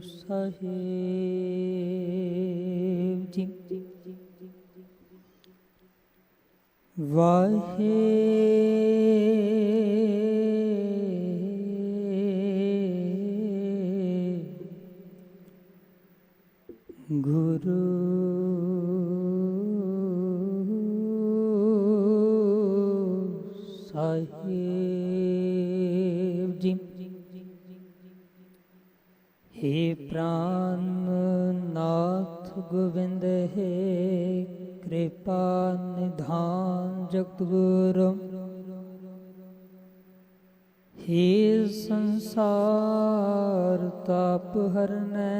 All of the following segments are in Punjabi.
ਸਾਹਿਬ ਜੀ। ਵਾਹੇ ਗੁਰੂ ਸਾਹਿਬ। हे ਪ੍ਰਾਨ ਨਾਥ ਗੋਬਿੰਦ ਹੈ ਕਿਰਪਾ ਨਿਧਾਨ ਜਗਤ ਗੁਰੂ हे ਸੰਸਾਰ ਤਾਪ ਹਰਨੈ,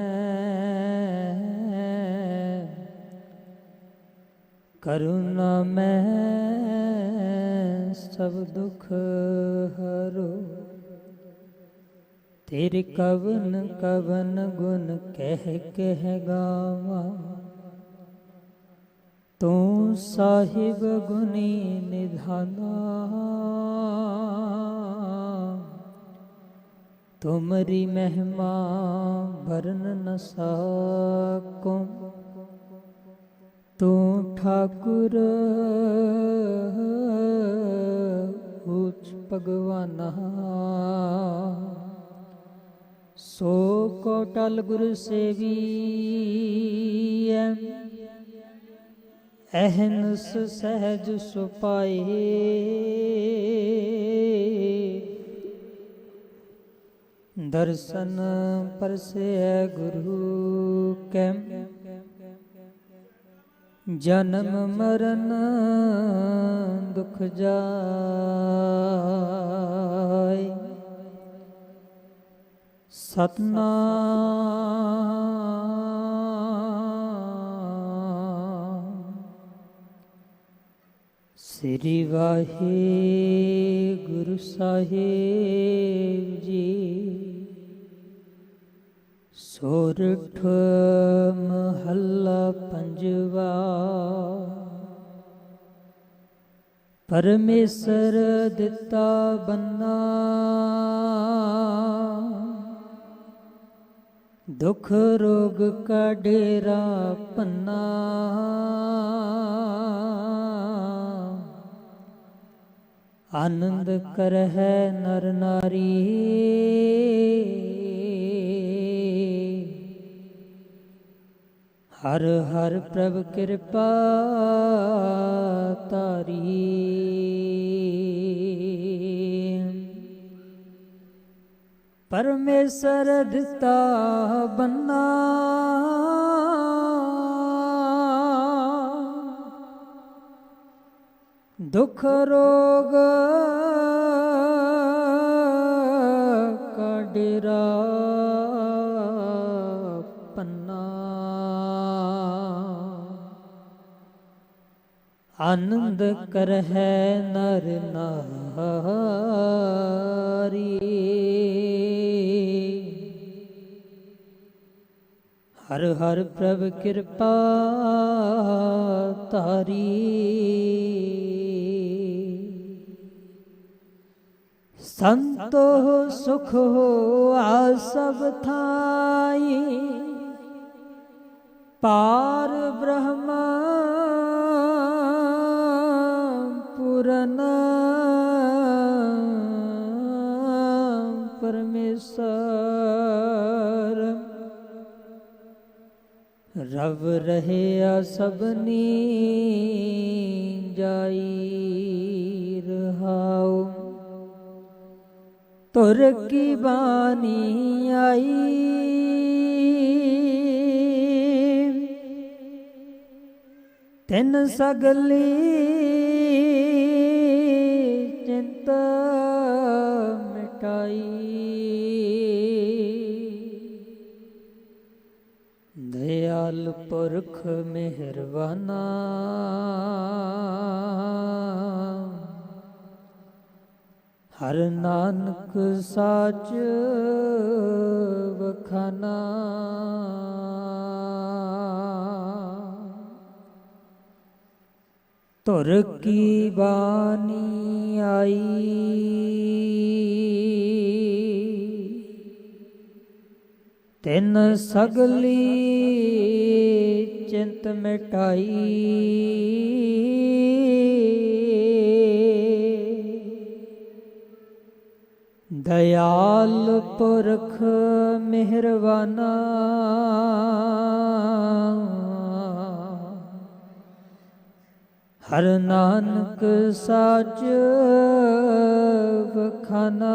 ਕਰੁਣਾ ਮੈਂ ਸਭ ਦੁਖ ਹਰੋ। ਤੇਰੇ ਕਵਨ ਕਵਨ ਗੁਣ ਕਹਿ ਕਹਿ ਗਾਵਾਂ। ਤੂੰ ਸਾਹਿਬ ਗੁਣੀ ਨਿਧਾਨਾ। ਤੁਮਰੀ ਮਹਿਮਾ ਵਰਨ ਨ ਸਕੂੰ। ਤੂੰ ਠਾਕੁਰ ਉਚ ਭਗਵਾਨਾ। ਸੋ ਕੋਟਲ ਗੁਰ ਸੇਵੀਐ। ਅਹਨਸ ਸਹਿਜ ਸੁਪਾਏ। ਦਰਸ਼ਨ ਪਰਸੇ ਗੁਰੂ ਕੈ। ਜਨਮ ਮਰਨ ਦੁਖ ਜਾਏ। ਸਤਨਾਮ। ਸ੍ਰੀ ਵਾਹਿਗੁਰੂ ਸਾਹਿਬ ਜੀ। ਸੋਰਠ ਮਹੱਲਾ ਪੰਜਵਾ। ਪਰਮੇਸ਼ਰ ਦਿੱਤਾ ਬੰਨਾ ਦੁਖ ਰੋਗ ਕਾ ਡੇਰਾ ਪੰਨਾ। ਆਨੰਦ ਕਰਹਿ ਨਰ ਨਾਰੀ। ਹਰ ਹਰ ਪ੍ਰਭ ਕਿਰਪਾ। ਪਰਮੇਸ਼ਰ ਦਿੱਤਾ ਬੰਨਾ ਦੁਖ ਰੋਗ ਕਡਰਾ ਡੇਰਾ ਪੰਨਾ। ਆਨੰਦ ਕਰਹਿ ਨਰ ਨਾਰੀ। ਹਰ ਹਰ ਪ੍ਰਭ ਕਿਰਪਾ ਤਾਰੀ ਸੰਤੋ ਸੁਖ ਆ ਸਭ ਥਾਈ। ਪਾਰ ਬ੍ਰਹਮ ਪੁਰਨ ਪਰਮੇਸ਼ਰ। ਰਵ ਰਹਿਆ ਸਭਨੀ ਜਾਈ ਰਹਾਉ। ਤੁਰ ਕੀ ਬਾਣੀ ਆਈ? ਤਿੰਨ ਸਗਲੀ ਦਇਆਲ ਪੁਰਖ ਮਿਹਰਬਾਨਾ। ਹਰ ਨਾਨਕ ਸਾਚ ਵਖਾਨਾ। ਧੁਰ ਕੀ ਬਾਣੀ ਆਈ। ਤਿੰਨ ਸਗਲੀ ਚਿੰਤ ਮਿਟਾਈ। ਦਇਆਲ ਪੁਰਖ ਮਿਹਰਬਾਨਾ। ਹਰ ਨਾਨਕ ਸਾਚ ਬਖਾਨਾ